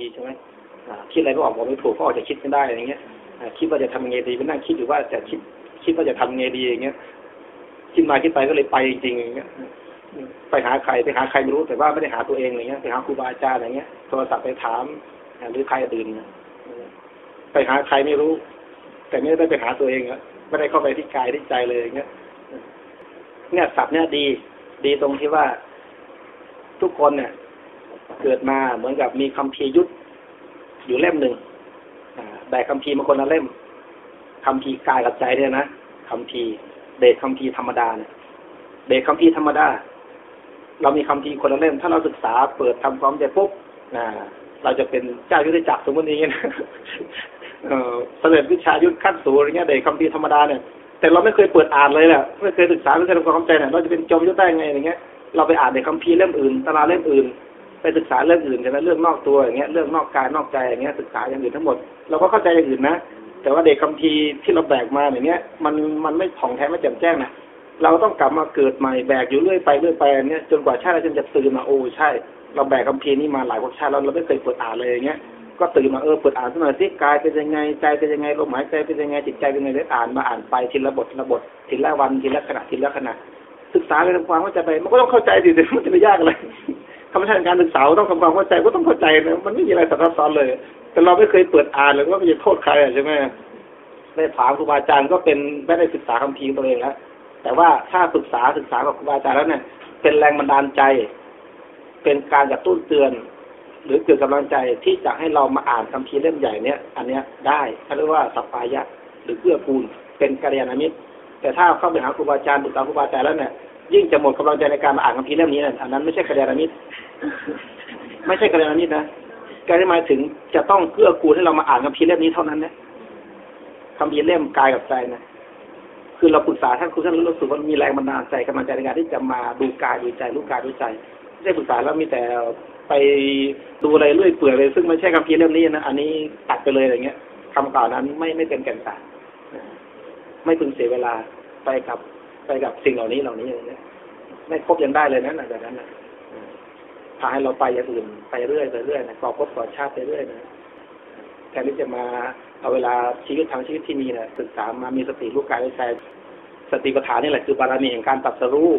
ดีใช่ไหมคิดอะไรก็ออกบอกไม่ถูกก็ออกจะคิดไม่ได้อะไรเงี้ยคิดว่าจะทำยังไงดีไปนั่งคิดอยู่ว่าจะคิดคิดว่าจะทำยังไงดีอย่างเงี้ยคิดมาคิดไปก็เลยไปจริงอย่างเงี้ยไปหาใครไปหาใครไม่รู้แต่ว่าไม่ได้หาตัวเองอะไรเงี้ยไปหาครูบาอาจารย์อะไรเงี้ยโทรศัพท์ไปถามหรือใครอื่นไปหาใครไม่รู้ แต่ไม่ได้ไปหาตัวเองอะไม่ได้เข้าไปที่กายที่ใจเลยอย่างเงี้ยเนี่ยศัพท์เนี่ยดี ดีตรงที่ว่าทุกคนเนี่ย เกิดมาเหมือนกับมีคำพียุทธอยู่เล่มหนึ่งแต่คำพีมาคนละเล่มคำพีกายกับใจเนี่ยนะคำพีเดชคำพีธรรมดาเนี่ยเดชคำพีธรรมดา เรามีคำพีคนละเล่ม ถ้าเราศึกษาเปิดทำความใจปุ๊บเราจะเป็นเจ้ายุทธจักรสมมติอย่างเงี้ยนะเสด็จวิชายุทธขั้นสูงอะไรเงี้ยเดชคำพีธรรมดาเนี่ยแต่เราไม่เคยเปิดอ่านเลยแหละไม่เคยศึกษาไม่เคยทำความเข้าใจเนี่ยเราจะเป็นจอมยุทธได้ไงอย่างเงี้ยเราไปอ่านในคัมภีร์เล่มอื่นตำราเล่มอื่น ไปศึกษาเรื่องอื่นใช่ไหมเรื่องนอกตัวอย่างเงี้ยเรื่องนอกกายนอกใจอย่างเงี้ยศึกษาอย่างอื่นทั้งหมดเราก็เข้าใจอย่างอื่นนะแต่ว่าเด็กคัมภีร์ที่เราแบกมาอย่างเงี้ยมันมันไม่ถ่องแท้ไม่แจ่มแจ้งนะเราต้องกลับมาเกิดใหม่แบกอยู่เรื่อยไปเรื่อยไปอันเนี้ยจนกว่าชาติเราจะตื่นมาโอ้ใช่ เราแบกคัมภีร์นี้มาหลายภพชาติแล้วเราไม่เคยเปิดอ่านเลยอย่างเงี้ยก็ตื่นมาเออเปิดอ่านสักหน่อยสิกายเป็นยังไงใจเป็นยังไงลมหายใจเป็นยังไงจิตใจเป็นยังไงได้อ่านมาอ่านไปทีละบททีละบททีละวันทีละขณะทีละขณะศึกษาไปทำความเข้าใจไปมันก็ต้องเข้าใจดิมันจะไปยากอะไร รรมชาติการศึกษาต้องทำความเข้าใจก็ต้องเข้าใจนะมันไม่มีอะไรซับซ้อนเลย แต่เราไม่เคยเปิดอ่านเลยก็ไม่จะโทษใครอะใช่ไหมได้ถามครูบาอาจารย์ก็เป็นไม่ได้ศึกษาคำพีตัวเองแล้วแต่ว่าถ้าศึกษาศึกษากับครูบาอาจารย์แล้วเนี่ย เป็นแรงบันดาลใจ เป็นการกระตุ้นเตือน หรือเกิดกำลังใจที่จะให้เรามาอ่านคัมภีเล่มใหญ่เนี้ยอันเนี้ยได้เขาเรียกว่าสัปปายะหรือเกื้อกูลเป็นกัลยาณมิตรแต่ถ้าเข้าไปหาครูบาอาจารย์ปรึกษาครูบาอาจารย์แล้วเนี่ย ยิ่งจะหมดกำลังใจในการมาอ่านคัมภีร์เล่มนี้นี่ยอันนั้นไม่ใช่กัลยาณมิตไม่ใช่กัลยาณมิตนะการที่หมายถึงจะต้องเกื้อกูลให้เรามาอ่านคัมภีร์เล่มนี้เท่านั้นนะคัมภีร์เล่มกายกับใจนะคือเราปรึกษาท่านครูท่านรู้สึกว่ามีแรงบันดาลใจกำลังใจในการที่จะมาดูกายดูใจรู้กายรู้ใจไม่ได้ปรึกษาแล้วมีแต่ไปดูอะไรเรื่อยเปื่อยเลยซึ่งไม่ใช่คัมภีร์เล่มนี้นะอันนี้ตัดไปเลยอะไรเงี้ยคำกล่าวนั้นไม่ไม่เป็นแก่นสารไม่พึงเสียเวลาไปกับ ไปกับสิ่งเหล่านี้เหล่านี้อย่างเงี้ยไม่ครบยังได้เลยนะหลังจากนั้นนะพาให้เราไปอย่างอื่นไปเรื่อยไปเรื่อยนะก่อภพก่อชาติไปเรื่อยนะแทนที่จะมาเอาเวลาชีวิตทางชีวิตที่มีนะศึกษามามีสติรู้กายรู้ใจสติปัฏฐานนี่แหละคือบารมีแห่งการตัดสรู้